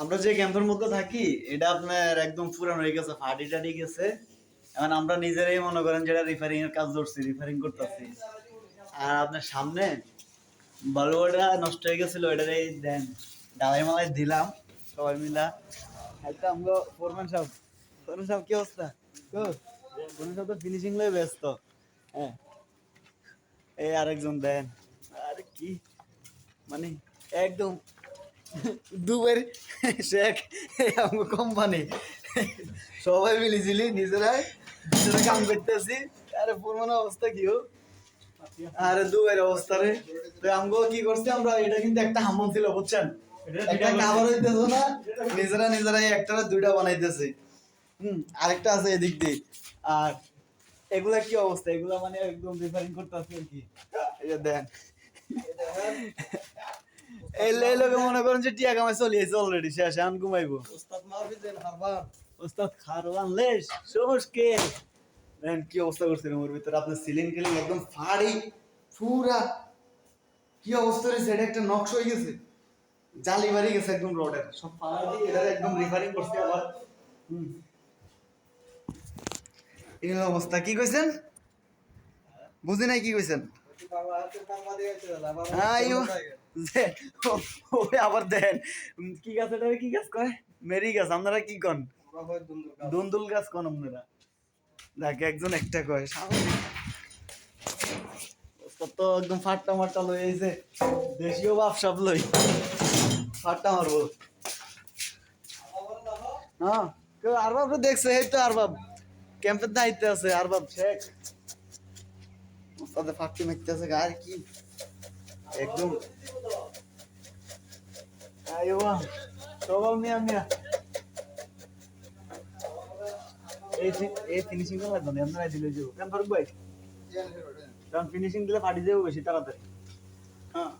আমরা যে ক্যাম্পের মধ্যে থাকি, এটা আপনার একদম পুরানো হয়ে গেছে, ফাটি টাটি গেছে। এখন আমরা নিজেরাই মনে করেন যেটা রিফারিং এর কাজ ধরছি রিফারিং করতেছি। আর আপনার সামনে বালুয়াটা নষ্ট হয়ে গেছিল এটারে দেন, ডালাই মালাই দিলাম, সবাই মিলা। একটা আমরা ফোরম্যান সাহেব। ফোরম্যান সাহেব, কি অবস্থা? ফোরম্যান সাহেব তো ফিনিশিং লয়ে ব্যস্ত। হ্যাঁ। এই আরেকজন দেন। আরে কি? মানে একদম দুবার শেখ আমার কোম্পানি সবাই মিলিছিলি নিজেরাই নিজেরা কাম করতেছি। আরে পুরোনো অবস্থা কি হোক আরে দুবার অবস্থা রে। তো আমগো কি করছি আমরা এটা কিন্তু একটা হামন ছিল বুঝছেন? একটা খাবার হইতেছে না নিজেরা নিজেরাই একটা দুইটা বানাইতেছে। হুম আরেকটা আছে এদিক দিয়ে। আর এগুলা কি অবস্থা? এগুলা মানে একদম রিফারিং করতেছে আর কি। এই যে দেন। এই লোকে মনে করেন যে টিয়া কামাই চলিয়েছে অলরেডি শেষ এখন ঘুমাইবো। ওস্তাদ হারবার ওস্তাদ খারওয়ান লেশ দেখেন কি অবস্থা করছে রুমের ভিতরে? আপনার সিলিং টিলিং একদম ফাড়ি পুরা। কি অবস্থা রয়েছে এটা একটা নকশ হয়ে গেছে। জালি বাড়ি গেছে একদম রোডের সব ফাড়ি এটা একদম রিফারিং করছে আবার। হুম। এই অবস্থা। কি কইছেন? বুঝি নাই কি কইছেন? বাবা যে, ওই আবার দেন। কি গাছ এটা? কি গাছ কয়? মেরি গাছ আপনারা কি কন? দুন্দুল গাছ। কোন আপনারা? দেখ একজন একটা কয় তো একদম ফাট্টা মাট্টা লই আইছে। দেশীয় বাপ সব লই। ফাট্টা মারবো। হ্যাঁ কেউ আরবাব তো দেখছে এই তো আরবাব। ক্যাম্পের দায়িত্বে আছে আরবাব। শেখ। ওস্তাদে ফাট্টি মারতে আছে আর কি? একদম। আইও সবাই মিয়া মিয়া এই ফিনিশিং লাগবে না আপনারা দিলে যাব কেন ভাই কারণ ফিনিশিং দিলে ফাটি যাবে বেশি তাড়াতাড়ি হ্যাঁ